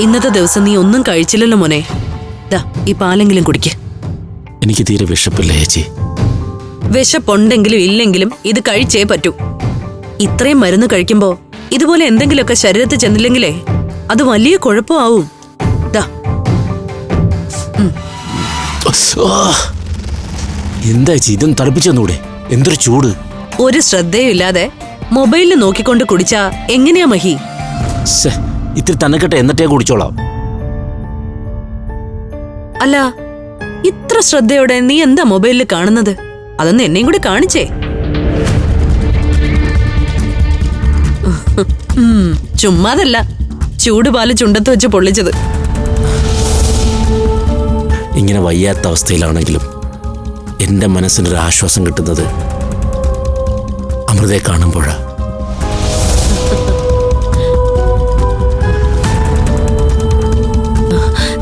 ഇന്നത്തെ ദിവസം നീ ഒന്നും കഴിച്ചില്ലല്ലോ മോനെ. ദാ ഈ പാലെങ്കിലും കുടിക്ക്. എനിക്ക് തീരെ വിഷപ്പില്ല ചേച്ചി. വിശപ്പുണ്ടെങ്കിലും ഇല്ലെങ്കിലും ഇത് കഴിച്ചേ പറ്റൂ. ഇത്രയും മരുന്ന് കഴിക്കുമ്പോ ഇതുപോലെ എന്തെങ്കിലുമൊക്കെ ശരീരത്തിൽ ചെന്നില്ലെങ്കിലേ അത് വലിയ കുഴപ്പമാവും. ദാ! എന്താ ഇതും ഇതൊന്ന് എന്തൊരു ചൂട്. ഒരു ശ്രദ്ധയും ഇല്ലാതെ മൊബൈലിൽ നോക്കിക്കൊണ്ട് കുടിച്ചാ എങ്ങനെയാ മഹി? ശ്ശെ, ഇത്തിരി തന്നക്കെട്ടെ എന്നിട്ടേ കുടിച്ചോളാം. അല്ല ഇത്ര ശ്രദ്ധയോടെ നീ എന്താ മൊബൈലിൽ കാണുന്നത്? അതൊന്ന് എന്നെയും കൂടി കാണിച്ചേ. ചുമ്മാതല്ല ചൂടുപാൽ ചുണ്ടത്ത് വെച്ച് പൊള്ളിച്ചത്. ഇങ്ങനെ വയ്യാത്ത അവസ്ഥയിലാണെങ്കിലും എന്റെ മനസ്സിനൊരു ആശ്വാസം കിട്ടുന്നത് അമൃതയെ കാണുമ്പോഴാ.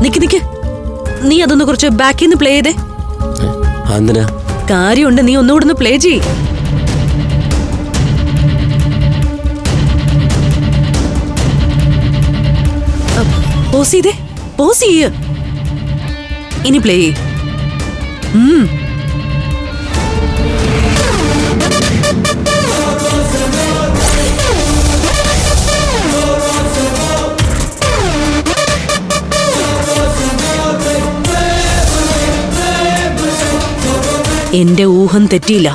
നിക്ക് നിക്ക്. നീ അതൊന്ന് കുറച്ച് ബാക്കിൽ നിന്ന് പ്ലേ ചെയ്തേ കാര്യമുണ്ട് നീ ഒന്നുകൂടെ ഒന്ന് പ്ലേ ചെയ് പോസ് ചെയ്തേ. പോസ് ചെയ്യ. ഇനി പ്ലേ ചെയ് എന്റെ ഊഹം തെറ്റിയില്ല.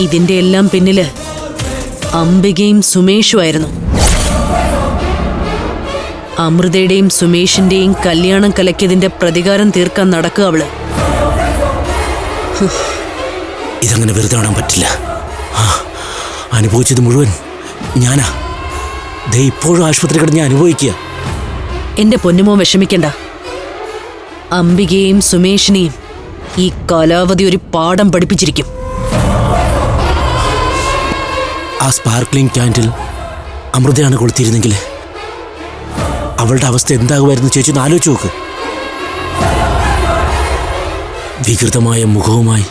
ഇതിന്റെ എല്ലാം പിന്നിൽ അംബികയും സുമേഷുമായിരുന്നു അമൃതയുടെയും സുമേഷിന്റെയും കല്യാണം കലക്കിയതിന്റെ പ്രതികാരം തീർക്കാൻ നടക്കുക അവൾ. ഇതങ്ങനെ വെറുതെ കാണാൻ പറ്റില്ല. അനുഭവിച്ചത് മുഴുവൻ ഞാനാ. ദേ ഇപ്പോഴും ആശുപത്രി കിടന്ന് ഞാൻ അനുഭവിക്കുക. എന്റെ പൊന്നുമോ വിഷമിക്കണ്ട. അംബികയെയും സുമേഷിനെയും ഈ കാലാവധി ഒരു പാഠം പഠിപ്പിച്ചിരിക്കും. ആ സ്പാർക്ലിംഗ് ക്യാൻഡിൽ അമൃതയാണ് കൊളുത്തിയിരുന്നെങ്കിൽ അവളുടെ അവസ്ഥ എന്താകുമായിരുന്നു ചേച്ചി ആലോചിച്ച് നോക്ക്. വികൃതമായ മുഖവുമായി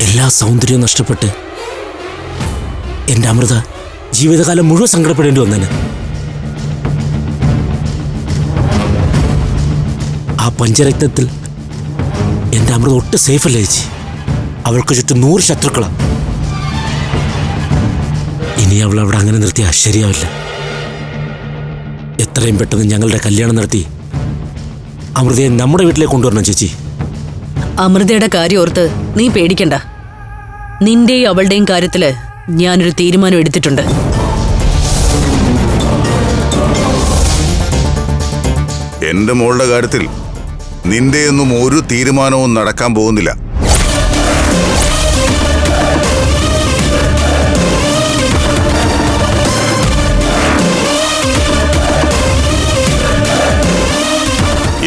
എല്ലാ സൗന്ദര്യവും നഷ്ടപ്പെട്ട് എന്റെ അമൃത ജീവിതകാലം മുഴുവൻ സങ്കടപ്പെടേണ്ടി വന്നേനെ. ആ പഞ്ചരത്നത്തിൽ എന്റെ അമൃത ഒട്ടും സേഫല്ല ചേച്ചി? അവൾക്ക് ചുറ്റും നൂറ് ശത്രുക്കളാണ് ഇനി അവൾ അവിടെ അങ്ങനെ നിർത്തി ശരിയാവില്ല എത്രയും പെട്ടെന്ന് ഞങ്ങളുടെ കല്യാണം നടത്തി അമൃതയെ നമ്മുടെ വീട്ടിലേക്ക് കൊണ്ടുവരണം ചേച്ചി. അമൃതയുടെ കാര്യം ഓർത്ത് നീ പേടിക്കണ്ട. നിന്റെയും അവളുടെയും കാര്യത്തിൽ ഞാനൊരു തീരുമാനം എടുത്തിട്ടുണ്ട്. എന്റെ മോളുടെ കാര്യത്തിൽ നിന്റെയൊന്നും ഒരു തീരുമാനവും നടക്കാൻ പോകുന്നില്ല.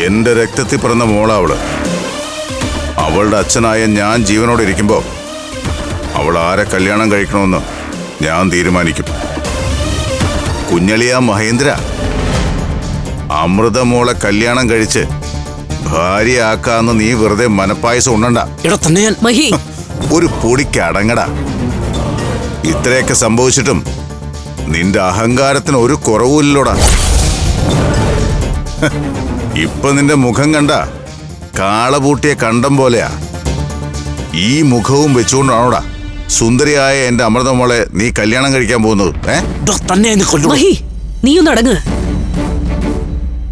എന്റെ രക്തത്തിൽ പിറന്ന മോളാവൾ അവളുടെ അച്ഛനായ ഞാൻ ജീവനോടെ ഇരിക്കുമ്പോൾ അവൾ ആരെ കല്യാണം കഴിക്കണമെന്ന് ഞാൻ തീരുമാനിക്കും. കുഞ്ഞളിയ മഹേന്ദ്ര അമൃത മോളെ കല്യാണം കഴിച്ച് ഭാര്യയാക്കാന്ന് നീ വെറുതെ മനപ്പായസം ഉണ്ണണ്ട. എടാ തന്നെ ഞാൻ മഹി. ഒരു പൊടിക്ക് അടങ്ങടാ ഇത്രയൊക്കെ സംഭവിച്ചിട്ടും നിന്റെ അഹങ്കാരത്തിന് ഒരു കുറവുമില്ലോടാ ഇപ്പൊ നിന്റെ മുഖം കണ്ട കാളപൂട്ടിയ കണ്ടം പോലെയാ. ഈ മുഖവും വെച്ചുകൊണ്ടാണോടാ സുന്ദരിയായ എന്റെ അമൃതമോളെ നീ കല്യാണം കഴിക്കാൻ പോകുന്നത് ഏ? എടാ തന്നെ എന്നെ കൊല്ലു മഹി നീ ഒന്ന് അടങ്ങ്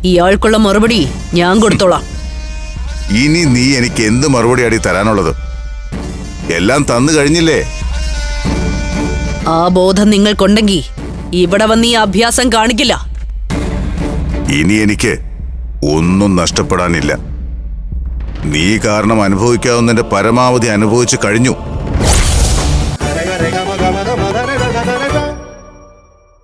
ഇയാൾക്കുള്ള മറുപടി ഞാൻ കൊടുത്തോളാം. ഇനി നീ എനിക്ക് എന്ത് മറുപടി അടി തരാനുള്ളത്? എല്ലാം തന്നു കഴിഞ്ഞില്ലേ? ആ ബോധം നിങ്ങൾക്കുണ്ടെങ്കിൽ ഇവിടെ വന്ന് ഈ അഭ്യാസം കാണിക്കില്ല. ഇനി എനിക്ക് ഒന്നും നഷ്ടപ്പെടാനില്ല. നീ കാരണം അനുഭവിക്കാവുന്നതിന്റെ പരമാവധി അനുഭവിച്ചു കഴിഞ്ഞു.